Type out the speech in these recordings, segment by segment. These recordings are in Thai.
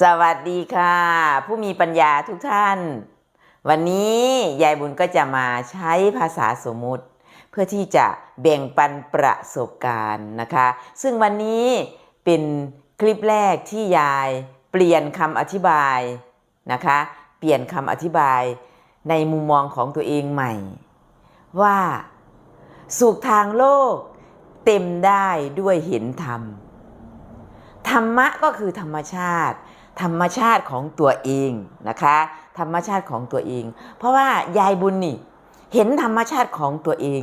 สวัสดีค่ะ ผู้มีปัญญาทุกท่าน วันนี้ยายบุญก็จะมาใช้ภาษาสมมุติ เพื่อที่จะแบ่งปันประสบการณ์นะคะ ซึ่งวันนี้เป็นคลิปแรกที่ยายเปลี่ยนคำอธิบายนะคะ เปลี่ยนคำอธิบายในมุมมองของตัวเองใหม่ ว่า สุขทางโลก เต็มได้ด้วยเห็นธรรมธรรมะก็คือธรรมชาติ ธรรมชาติของตัวเองนะคะ ธรรมชาติของตัวเอง เพราะว่ายายบุญนี่เห็นธรรมชาติของตัวเอง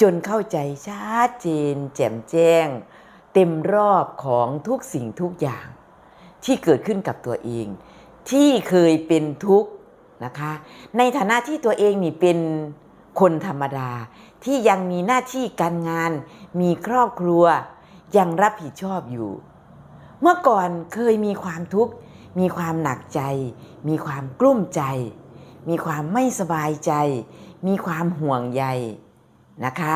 จนเข้าใจชัดเจน แจ่มแจ้ง เต็มรอบของทุกสิ่งทุกอย่าง ที่เกิดขึ้นกับตัวเอง ที่เคยเป็นทุกข์นะคะ ในฐานะที่ตัวเองนี่เป็นคนธรรมดาที่ยังมีหน้าที่การงาน มีครอบครัว ยังรับผิดชอบอยู่ เมื่อก่อนเคยมีความทุกข์ มีความหนักใจ มีความกลุ้มใจ มีความไม่สบายใจ มีความห่วงใยนะคะ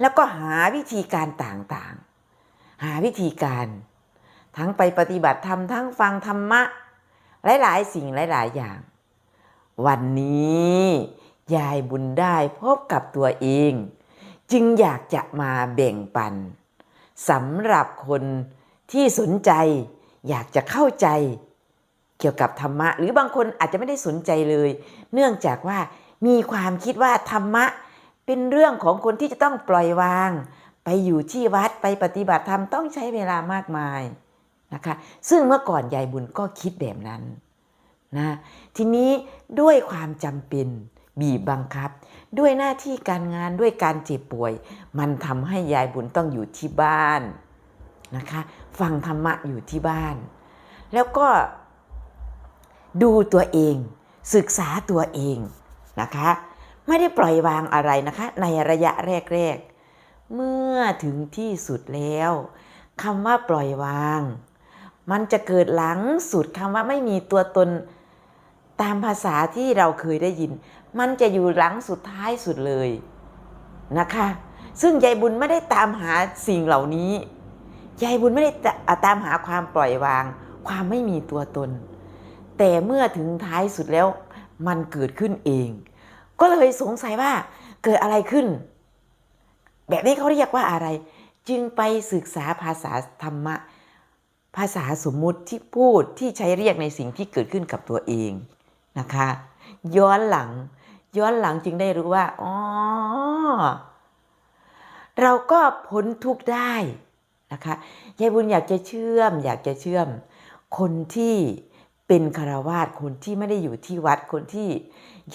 แล้วก็หาวิธีการต่างๆ หาวิธีการ ทั้งไปปฏิบัติธรรมทั้งฟังธรรมะ หลายๆ สิ่งหลาย ๆ อย่าง วันนี้ยายบุญได้พบกับตัวเอง จึงอยากจะมาแบ่งปันสำหรับคนที่สนใจอยากจะเข้าใจ เกี่ยวกับธรรมะ หรือบางคนอาจจะไม่ได้สนใจเลย เนื่องจากว่ามีความคิดว่าธรรมะเป็นเรื่องของคนที่จะต้องปล่อยวาง ไปอยู่ที่วัดไปปฏิบัติธรรมต้องใช้เวลามากมายนะคะ ซึ่งเมื่อก่อนยายบุญก็คิดแบบนั้นนะทีนี้ด้วยความจำเป็นบีบบังคับ ด้วยหน้าที่การงานด้วยการเจ็บป่วย มันทำให้ยายบุญต้องอยู่ที่บ้านนะคะ ฟังธรรมะอยู่ที่บ้าน แล้วก็ ดูตัวเอง ศึกษาตัวเองนะคะ ไม่ได้ปล่อยวางอะไรนะคะ ในระยะแรกๆ เมื่อถึงที่สุดแล้วคำว่าปล่อยวาง มันจะเกิดหลังสุดคำว่าไม่มีตัวตนตามภาษาที่เราเคยได้ยิน มันจะอยู่หลังสุดท้ายสุดเลยนะคะ ซึ่งยายบุญไม่ได้ตามหาสิ่งเหล่านี้ยายบุญไม่ได้ตามหาความปล่อยวาง ความไม่มีตัวตน แต่เมื่อถึงท้ายสุดแล้วมันเกิดขึ้นเอง ก็เลยสงสัยว่าเกิดอะไรขึ้น แบบนี้เขาเรียกว่าอะไร จึงไปศึกษาภาษาธรรมะ ภาษาสมมุติที่พูดที่ใช้เรียกในสิ่งที่เกิดขึ้นกับตัวเองนะคะ ย้อนหลัง ย้อนหลังจึงได้รู้ว่าอ๋อเราก็พ้นทุกข์ได้นะคะยายบุญอยากจะเชื่อม อยากจะเชื่อม คนที่ เป็นคารวาสคนที่ไม่ได้อยู่ที่วัดคนที่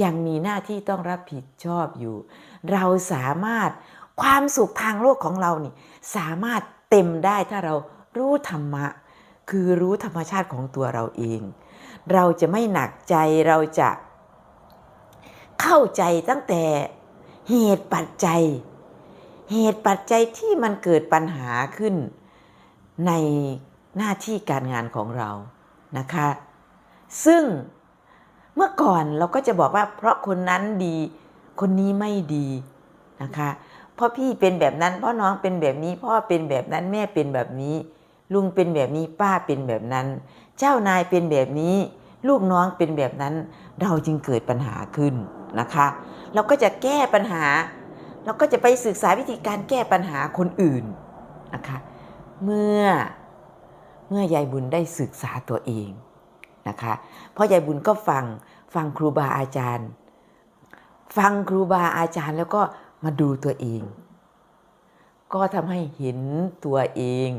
ยังมีหน้าที่ต้องรับผิดชอบอยู่ เราสามารถความสุขทางโลกของเรานี่สามารถเต็มได้ถ้าเรารู้ธรรมะ คือรู้ธรรมชาติของตัวเราเอง เราจะไม่หนักใจเราจะเข้าใจตั้งแต่เหตุปัจจัย เหตุปัจจัยที่มันเกิดปัญหาขึ้นในหน้าที่การงานของเรานะคะ ซึ่งเมื่อก่อนเราก็จะบอกว่า เพราะคนนั้นดี คนนี้ไม่ดีนะคะเพราะพี่เป็นแบบนั้นพ่อน้องเป็นแบบนี้พ่อเป็นแบบนั้นแม่เป็นแบบนี้ ลุงเป็นแบบนี้ป้าเป็นแบบนั้น เจ้านายเป็นแบบนี้ ลูกน้องเป็นแบบนั้น เราจึงเกิดปัญหาขึ้นนะคะ เราก็จะแก้ปัญหา เราก็จะไปศึกษาวิธีการแก้ปัญหาคนอื่นนะคะ เมื่อเมื่อยายบุญได้ศึกษาตัวเอง นะคะพราะยายบุญก็ฟังฟังครูบาอาจารย์ ฟังครูบาอาจารย์แล้วก็มาดูตัวเอง ก็ทำให้เห็นตัวเอง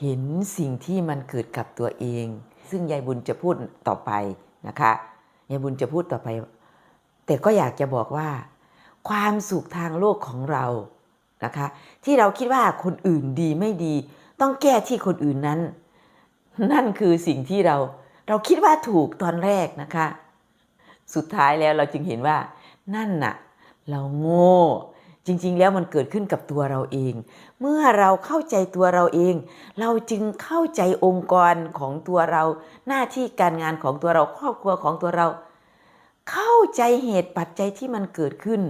เห็นสิ่งที่มันเกิดกับตัวเอง ซึ่งยายบุญจะพูดต่อไปนะคะยายบุญจะพูดต่อไป แต่ก็อยากจะบอกว่า ความสุขทางโลกของเรานะคะ ที่เราคิดว่าคนอื่นดีไม่ดี ต้องแก้ที่คนอื่นนั้น นั่นคือสิ่งที่เรา เราคิดว่าถูกตอนแรกนะคะ สุดท้ายแล้วเราจึงเห็นว่านั่นน่ะ เราโง่จริงๆ แล้วมันเกิดขึ้นกับตัวเราเอง เมื่อเราเข้าใจตัวเราเอง เราจึงเข้าใจองค์กรของตัวเรา หน้าที่การงานของตัวเราครอบครัวของตัวเรา เข้าใจเหตุปัจจัยที่มันเกิดขึ้น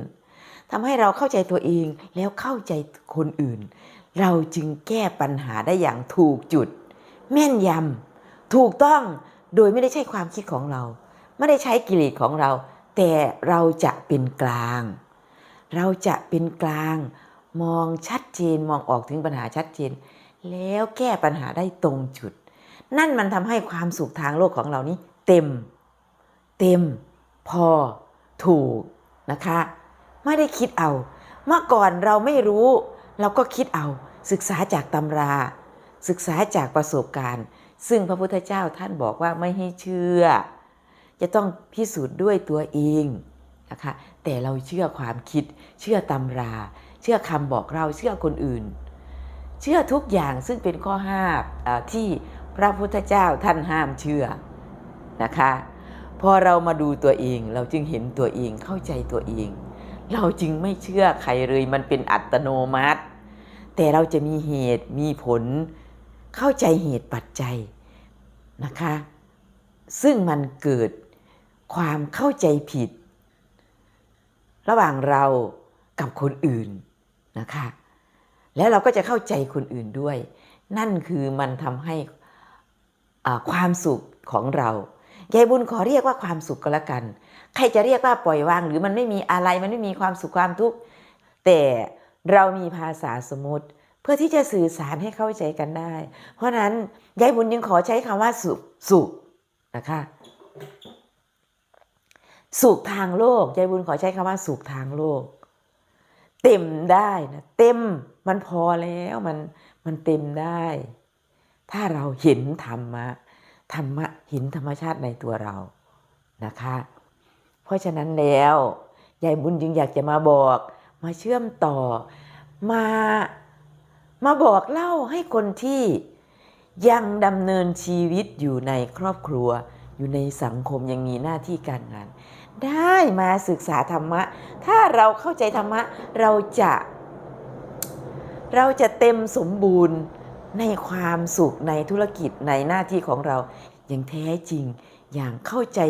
ทำให้เราเข้าใจตัวเองแล้วเข้าใจคนอื่น เราจึงแก้ปัญหาได้อย่างถูกจุด แม่นยำถูกต้อง โดยไม่ได้ใช้ความคิดของเรา ไม่ได้ใช้กิเลสของเรา แต่เราจะเป็นกลาง เราจะเป็นกลาง มองชัดเจนมองออกถึงปัญหาชัดเจน แล้วแก้ปัญหาได้ตรงจุด นั่นมันทำให้ความสุขทางโลกของเรานี้ เต็ม เต็ม พอ ถูกนะคะ ไม่ได้คิดเอา เมื่อก่อนเราไม่รู้ เราก็คิดเอาศึกษาจากตำรา ศึกษาจากประสบการณ์ ซึ่งพระพุทธเจ้าท่านบอกว่าไม่ให้เชื่อ จะต้องพิสูจน์ด้วยตัวเองนะคะแต่เราเชื่อความคิด เชื่อตำรา เชื่อคำบอกเราเชื่อคนอื่น เชื่อทุกอย่างซึ่งเป็นข้อห้ามที่พระพุทธเจ้าท่านห้ามเชื่อนะคะพอเรามาดูตัวเองเราจึงเห็นตัวเองเข้าใจตัวเอง เราจึงไม่เชื่อใครเลยมันเป็นอัตโนมัติ แต่เราจะมีเหตุมีผล เข้าใจเหตุปัจจัยนะคะ ซึ่งมันเกิดความเข้าใจผิด ระหว่างเรากับคนอื่นนะคะ แล้วเราก็จะเข้าใจคนอื่นด้วย นั่นคือมันทำให้อ่าความสุขของเรายายบุญขอเรียกว่าความสุขก็แล้วกัน ใครจะเรียกว่าปล่อยวาง หรือมันไม่มีอะไรมันไม่มีความสุขความทุกข์แต่เรามีภาษาสมมติ เพื่อที่จะสื่อสารให้เข้าใจกันได้ เพราะนั้นยายบุญยังขอใช้คำว่าสุขสุขนะคะสุขทางโลกยายบุญขอใช้คำว่าสุขทางโลก เต็มได้นะเต็มมันพอแล้วมันมันเต็มได้ ถ้าเราเห็นธรรมะธรรมะเห็นธรรมชาติในตัวเรานะคะ เพราะฉะนั้นแล้วยายบุญจึงอยากจะมาบอก มาเชื่อมต่อมา มาบอกเล่าให้คนที่ยังดำเนินชีวิตอยู่ในครอบครัว อยู่ในสังคมยังมีหน้าที่การงาน ได้มาศึกษาธรรมะ ถ้าเราเข้าใจธรรมะ เราจะ เราจะเต็มสมบูรณ์ในความสุขในธุรกิจในหน้าที่ของเรา อย่างแท้จริงอย่างเข้าใจ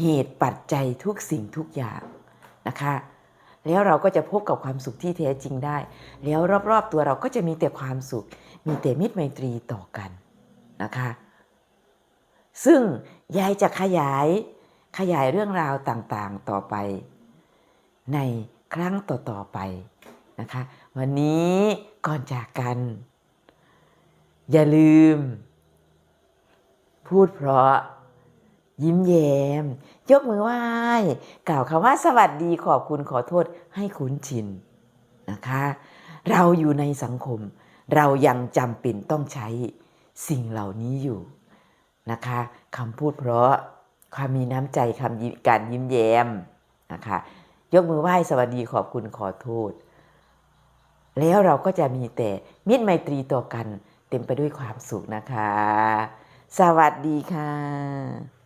เหตุปัจจัยทุกสิ่งทุกอย่างนะคะ แล้วเราก็จะพบกับความสุขที่แท้จริงได้ แล้วรอบๆตัวเราก็จะมีแต่ความสุข มีแต่มิตรไมตรีต่อกันนะคะ ซึ่งยายจะขยายขยายเรื่องราวต่างๆต่อไป ในครั้งต่อๆไปนะคะ วันนี้ก่อนจากกัน อย่าลืม พูดเพราะ ยิ้มแย้ม ยกมือไหว้ กล่าวคำว่าสวัสดีขอบคุณขอโทษให้คุ้นชินนะคะ เราอยู่ในสังคม เรายังจำเป็นต้องใช้สิ่งเหล่านี้อยู่นะคะคำพูดเพราะความมีน้ำใจคำการยิ้มแย้มนะคะยกมือไหว้สวัสดีขอบคุณขอโทษ แล้วเราก็จะมีแต่มิตรไมตรีต่อกัน เต็มไปด้วยความสุขนะคะ สวัสดีค่ะ